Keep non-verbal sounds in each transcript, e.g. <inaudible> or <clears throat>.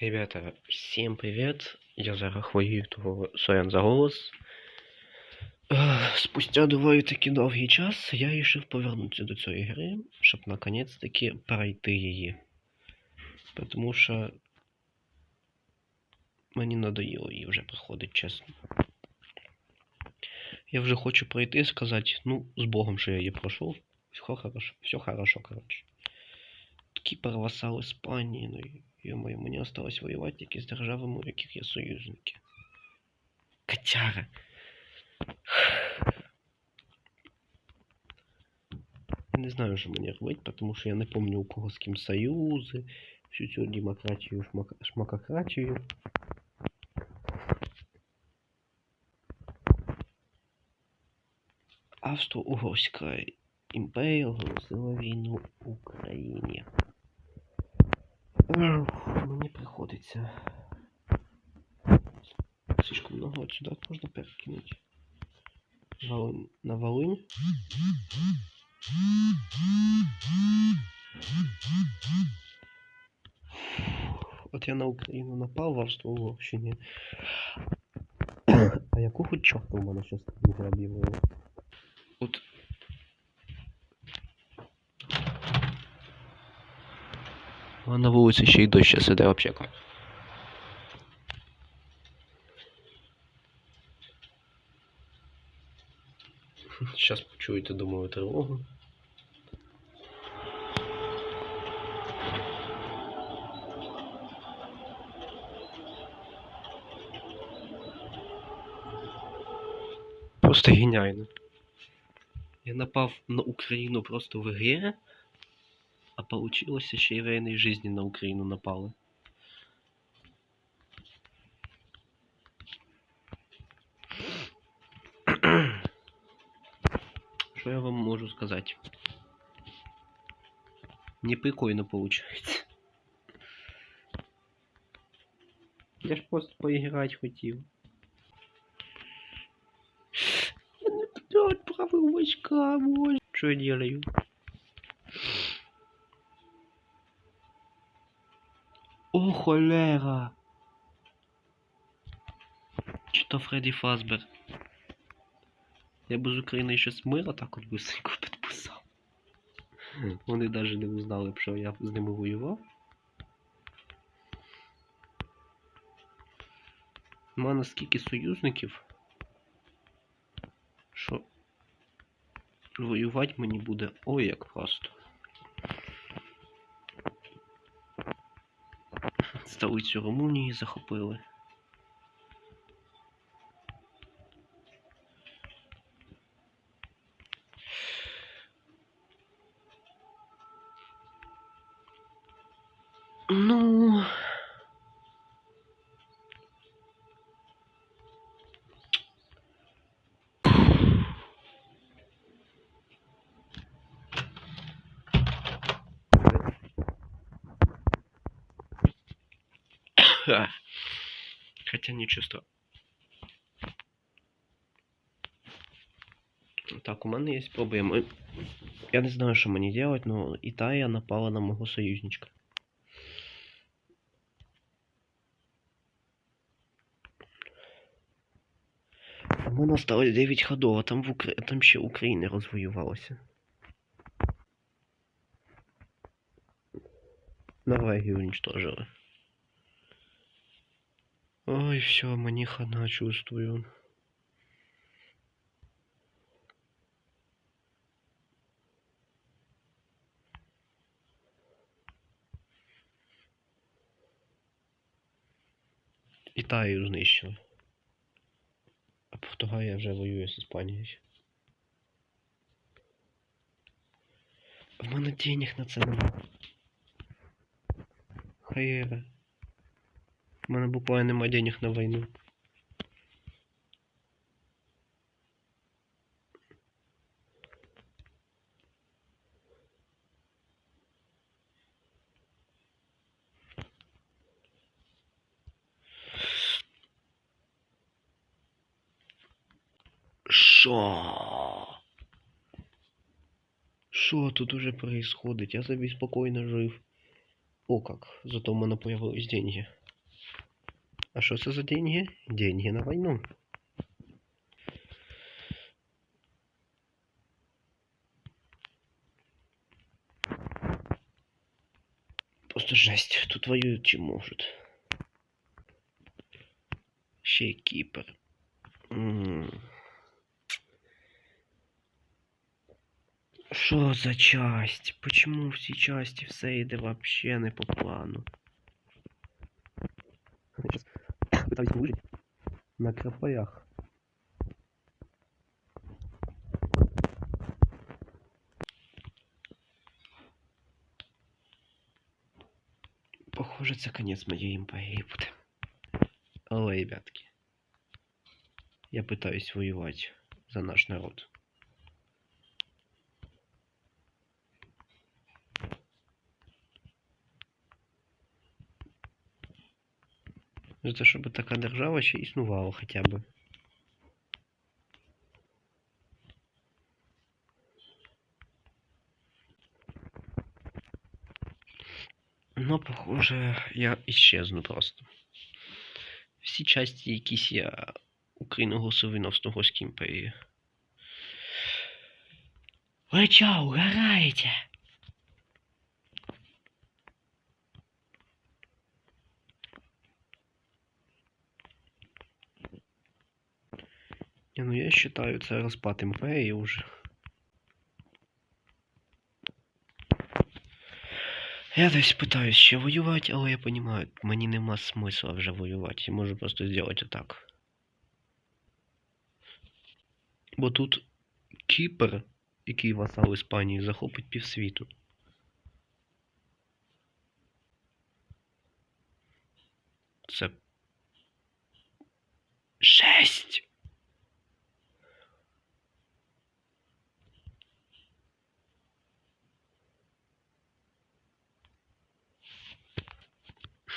Ребята, всім привіт! Я того сорян за голос. Спустя доволі таки довгий час я вирішив повернутися до цієї гри, щоб наконець-таки пройти її. Тому що мені надоїло її вже проходить, чесно. Я вже хочу пройти і сказати, ну, з Богом, що я її пройшов. Все хорошо, все хорошо, коротше. Кіпр васал Іспанії, ну Ё-моё, мені осталось воювати тільки з державами, у яких є союзники. Котяра. Я не знаю, що мені робити, тому що я не пам'ятаю, у кого з ким союзи, всю цю демократію, шмакократію. Австро-Угорська імперія оголосила війну Україні. Эх, Мені приходиться. Слишком много от сюда можно перекинуть. Волынь. На Волынь. От я на Україну напав в Австро-Угорщині. <coughs> А якого чорта в мене щас тут грабіло? От. А на вулиці ще й дощ зараз вообще как. Сейчас почуєте, думаю, тривогу. Просто геніально. Я напав на Україну просто в ігрі, а получилося ще й в реальній житті на Україну напали. Що я <clears throat> вам можу сказати? Не прикольно получается. Я ж просто поіграти хотів. Я не туди відправив війська, боже. Що я делаю? Холера! Чи то Фредді Фазбер? Я б з України ще мира так от быстренько підписав. Вони навіть не узнали б, що я з ними воював. У мене скільки союзників, що воювати мені буде ой як просто. Столицю Румунії захопили. Ну. <laughs> Хотя ничего страшного. Так, у мене є проблеми. Я не знаю, що мені делать, но Італія напала на мого союзничка. У мене осталось 9 ходов, а там, в Укра... там ще Україна розвоювалася. Норвегію уничтожили. Ой, все, мені хана чувствую. Італію знищили. А Португалія вже воює з Іспанією. В мене денег на це нема. Хаєра. В мене буквально нема денег на війну. Шо? Що тут уже происходить? Я собі спокійно жив. О как, зато в мене появились деньги. А що це за деньги? Деньги на війну. Просто жесть, тут воюють чи можуть. Ще й Кіпр. Що за часть? Почему в цій часті все йде вообще не по плану? Пытаюсь выжить на крапаях. Похоже, це конець моєї імперії буде. Але, ребятки, я пытаюсь воювати за наш народ. За те, щоб така держава ще існувала хоча б. Ну, похоже, я исчезну просто. Всі часті якісь я Україну голосовий Австрогорській імперії. Ви чо, угораєте? Не, ну я считаю, це розпад імперії уже. Я десь питаюсь ще воювати, але я розумію, мені нема смисла вже воювати. Я можу просто зробити отак. Бо тут Кіпр, який васал Іспанії, захопить півсвіту. Це. Жесть!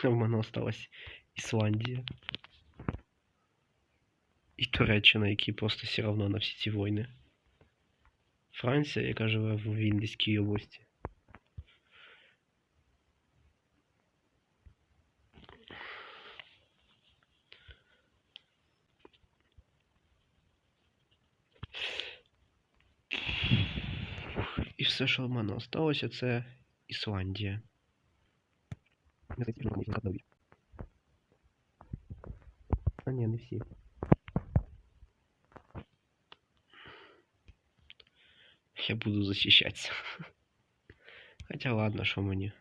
В мене осталась Ісландія. І Туреччина, які просто все равно на всі ці війни. Франція, яка живе в Віндійській області. І все, що в мене осталося, це Ісландія. А ні, не всі. Я буду защищаться. Хотя ладно, що мені.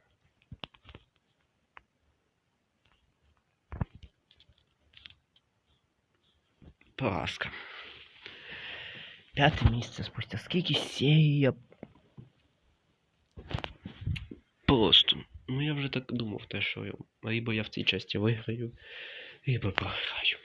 Поразка. П'яте місце спустя скільки серій я Просто. Ну я вже так думав, те, що либо я в цій часті виграю, либо програю.